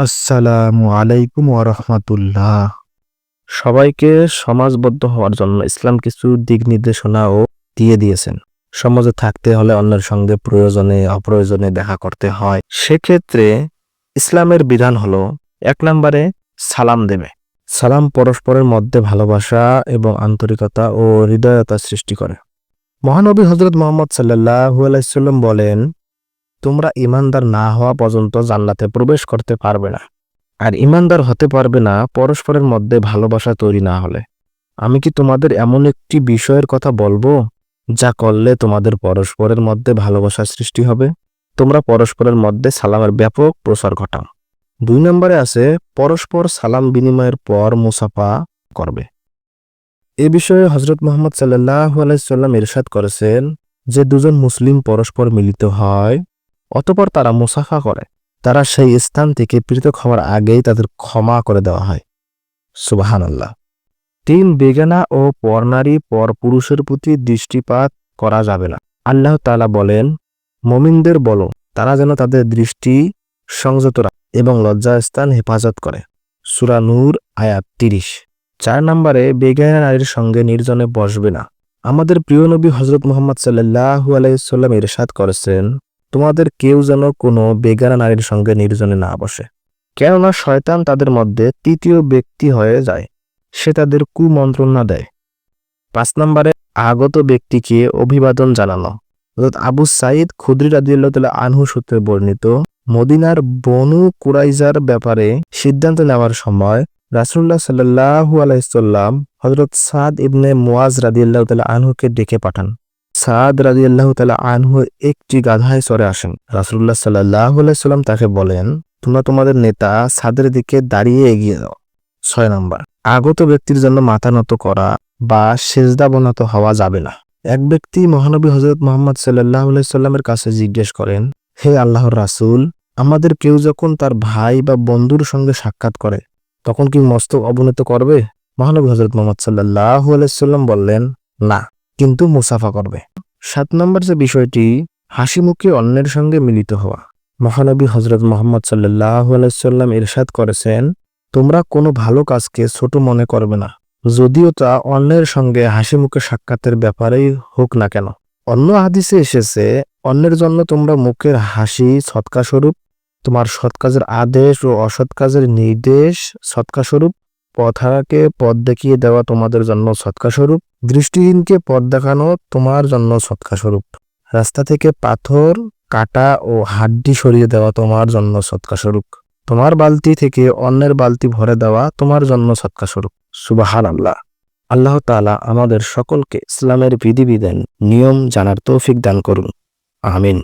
আসসালামু আলাইকুম ওরহমাতুল্লাহ সবাইকে সমাজবদ্ধ হওয়ার জন্য ইসলাম কিছু দিক নির্দেশনাও দিয়ে দিয়েছেন। সমাজে থাকতে হলে অন্যের সঙ্গে প্রয়োজনে, অপ্রয়োজনে দেখা করতে হয়। সেক্ষেত্রে ইসলামের বিধান হলো, এক নম্বরে সালাম দেবে। সালাম পরস্পরের মধ্যে ভালোবাসা এবং আন্তরিকতা ও হৃদয়তা সৃষ্টি করে। মহানবী হজরত মোহাম্মদ সাল্লাহ আলাইসাল্লাম বলেন তোমরা ইমানদার না হওয়া পর্যন্ত জান্নাতে প্রবেশ করতে পারবে না। আর ইমানদার হতে পারবে না পরস্পরের মধ্যে ভালোবাসা তৈরি না হলে। আমি কি তোমাদের এমন একটি বিষয়ের কথা বলব, যা করলে তোমাদের পরস্পরের মধ্যে ভালোবাসা সৃষ্টি হবে? তোমরা পরস্পরের মধ্যে সালামের ব্যাপক প্রসার ঘটাও। দুই নম্বরে আছে, পরস্পর সালাম বিনিময়ের পর মুসাফা করবে। এ বিষয়ে হজরত মোহাম্মদ সাল্লাহ আলাইসাল্লাম ইরশাদ করেছেন যে দুজন মুসলিম পরস্পর মিলিত হয় অতপর তারা মুসাফা করে। তারা সেই স্থান থেকে পৃথক হওয়ার আগেই তাদের ক্ষমা করে দেওয়া হয়। সুবাহান আল্লাহ তিন বেগানা ও পরনারী পর পুরুষের প্রতি দৃষ্টিপাত করা যাবে না। আল্লাহ তালা বলেন, মমিনদের বলো, তারা যেন তাদের দৃষ্টি সংযত রাখে এবং লজ্জাস্থান হেফাজত করে। সুরা নূর, আয়াত তিরিশ। চার নম্বরে, বেগানা নারীর সঙ্গে নির্জনে বসবে না। আমাদের প্রিয় নবী হজরত মোহাম্মদ সাল্লাহু আলাইসাল্লাম ইরশাদ করেছেন তোমাদের কেউ যেন কোনো বেগানা নারীর সঙ্গে নির্জনে না বসে। কেননা শয়তান তাদের মধ্যে তৃতীয় ব্যক্তি হয়ে যায়। সে তাদের কুমন্ত্রণা দেয়। পাঁচ নম্বরে, আগত ব্যক্তিকে অভিবাদন জানানো। হযরত আবু সাইদ খুদ্রি তাআলা আনহু সূত্রে বর্ণিত, মদিনার বনু কুরাইজার ব্যাপারে সিদ্ধান্ত নেওয়ার সময় রাসুল্লাহ সাল্লাল্লাহু আলাইহি হজরত সাদ ইবনে মুয়াজ রাদিয়াল্লাহু তাআলা আনহুকে ডেকে পাঠান। সাদ রাদিয়াল্লাহু তাআলা আনহু একটি গাধায় চড়ে আসেন। রাসূলুল্লাহ সাল্লাল্লাহু আলাইহি সাল্লাম তাকে বলেন, তোমরা তোমাদের নেতা সাদের দিকে দাঁড়িয়ে এগিয়ে যাও। ছয় নম্বর, আগত ব্যক্তির জন্য মাথা নত করা বা সেজদা সেজদাবনত হওয়া যাবে না। এক ব্যক্তি মহানবী হজরত মোহাম্মদ সাল্লাহ সাল্লামের কাছে জিজ্ঞেস করেন, হে আল্লাহর রাসূল, আমাদের কেউ যখন তার ভাই বা বন্ধুর সঙ্গে সাক্ষাৎ করে, তখন কি মস্তক অবনত করবে? মহানবী হজরত মোহাম্মদ সাল্লাহ আলাইসাল্লাম বললেন, না। কিন্তু মুসাফা করবে। সাত নম্বর যে বিষয়টি হাসি মুখে অন্যের সঙ্গে মিলিত হওয়া। মহানবী হজরত মোহাম্মদ সাল্লাহ সাল্লাম ইরশাদ করেছেন, তোমরা কোনো ভালো কাজকে ছোট মনে করবে না। যদিও তা অন্যের সঙ্গে হাসি মুখে সাক্ষাতের ব্যাপারেই হোক না কেন। অন্য হাদিসে এসেছে, অন্যের জন্য তোমরা মুখের হাসি সৎকা স্বরূপ তোমার সৎ কাজের আদেশ ও অসৎ কাজের নির্দেশ সৎকা স্বরূপ পথাকে পথ দেখিয়ে দেওয়া তোমাদের জন্য সৎকা স্বরূপ দৃষ্টিহীনকে পথ দেখানো তোমার জন্য সৎকা স্বরূপ রাস্তা থেকে পাথর, কাটা ও হাড্ডি সরিয়ে দেওয়া তোমার জন্য সৎকা স্বরূপ তোমার বালতি থেকে অন্যের বালতি ভরে দেওয়া তোমার জন্য সৎকা স্বরূপ সুবাহান আল্লাহ আল্লাহ তাআলা আমাদের সকলকে ইসলামের বিধিবিধান, নিয়ম জানার তৌফিক দান করুন। আমিন।